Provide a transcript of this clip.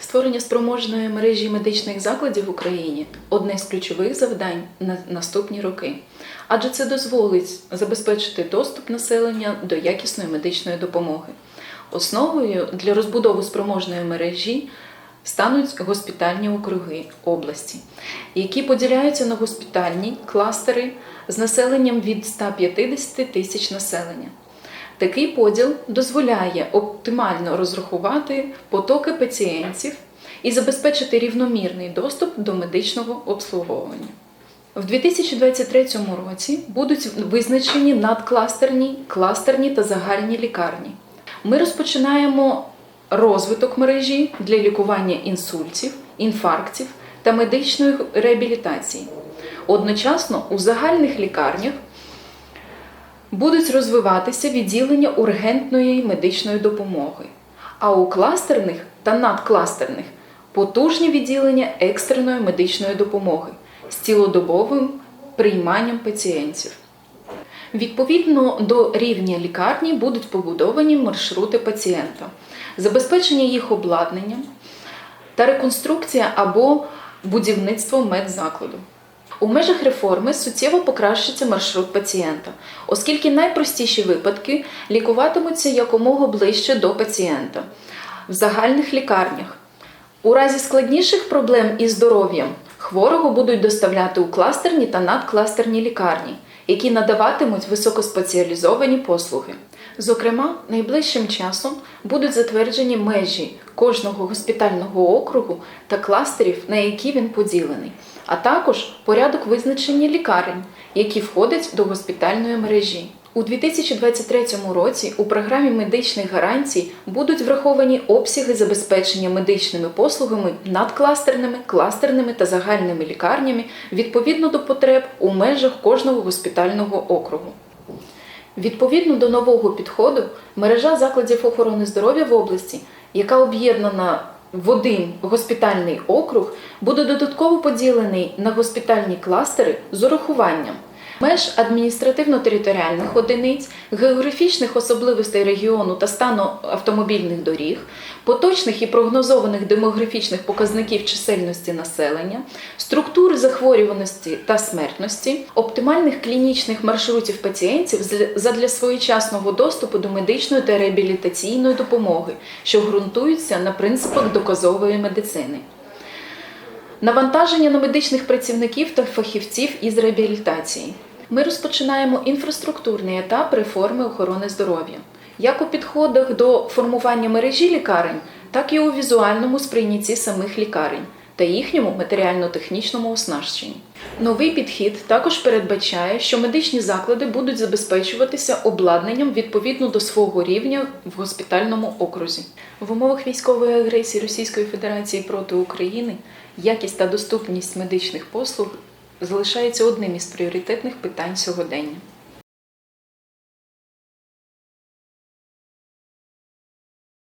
Створення спроможної мережі медичних закладів в Україні одне з ключових завдань на наступні роки, адже це дозволить забезпечити доступ населення до якісної медичної допомоги. Основою для розбудови спроможної мережі стануть госпітальні округи області, які поділяються на госпітальні кластери з населенням від 150 тисяч населення. Такий поділ дозволяє оптимально розрахувати потоки пацієнтів і забезпечити рівномірний доступ до медичного обслуговування. В 2023 році будуть визначені надкластерні, кластерні та загальні лікарні. Ми розпочинаємо розвиток мережі для лікування інсультів, інфарктів та медичної реабілітації. Одночасно у загальних лікарнях будуть розвиватися відділення ургентної медичної допомоги, а у кластерних та надкластерних потужні відділення екстреної медичної допомоги з цілодобовим прийманням пацієнтів. Відповідно до рівня лікарні будуть побудовані маршрути пацієнта, забезпечення їх обладнанням та реконструкція або будівництво медзакладу. У межах реформи суттєво покращиться маршрут пацієнта, оскільки найпростіші випадки лікуватимуться якомога ближче до пацієнта в загальних лікарнях. У разі складніших проблем із здоров'ям хворого будуть доставляти у кластерні та надкластерні лікарні, які надаватимуть високоспеціалізовані послуги. Зокрема, найближчим часом будуть затверджені межі кожного госпітального округу та кластерів, на які він поділений, а також порядок визначення лікарень, які входять до госпітальної мережі. У 2023 році у програмі медичних гарантій будуть враховані обсяги забезпечення медичними послугами надкластерними, кластерними та загальними лікарнями відповідно до потреб у межах кожного госпітального округу. Відповідно до нового підходу, мережа закладів охорони здоров'я в області, яка об'єднана в один госпітальний округ, буде додатково поділений на госпітальні кластери з урахуванням меж адміністративно-територіальних одиниць, географічних особливостей регіону та стану автомобільних доріг, поточних і прогнозованих демографічних показників чисельності населення, структури захворюваності та смертності, оптимальних клінічних маршрутів пацієнтів задля своєчасного доступу до медичної та реабілітаційної допомоги, що ґрунтуються на принципах доказової медицини. Навантаження на медичних працівників та фахівців із реабілітації. Ми розпочинаємо інфраструктурний етап реформи охорони здоров'я, як у підходах до формування мережі лікарень, так і у візуальному сприйнятті самих лікарень та їхньому матеріально-технічному оснащенні. Новий підхід також передбачає, що медичні заклади будуть забезпечуватися обладнанням відповідно до свого рівня в госпітальному окрузі. В умовах військової агресії Російської Федерації проти України якість та доступність медичних послуг залишається одним із пріоритетних питань сьогодення.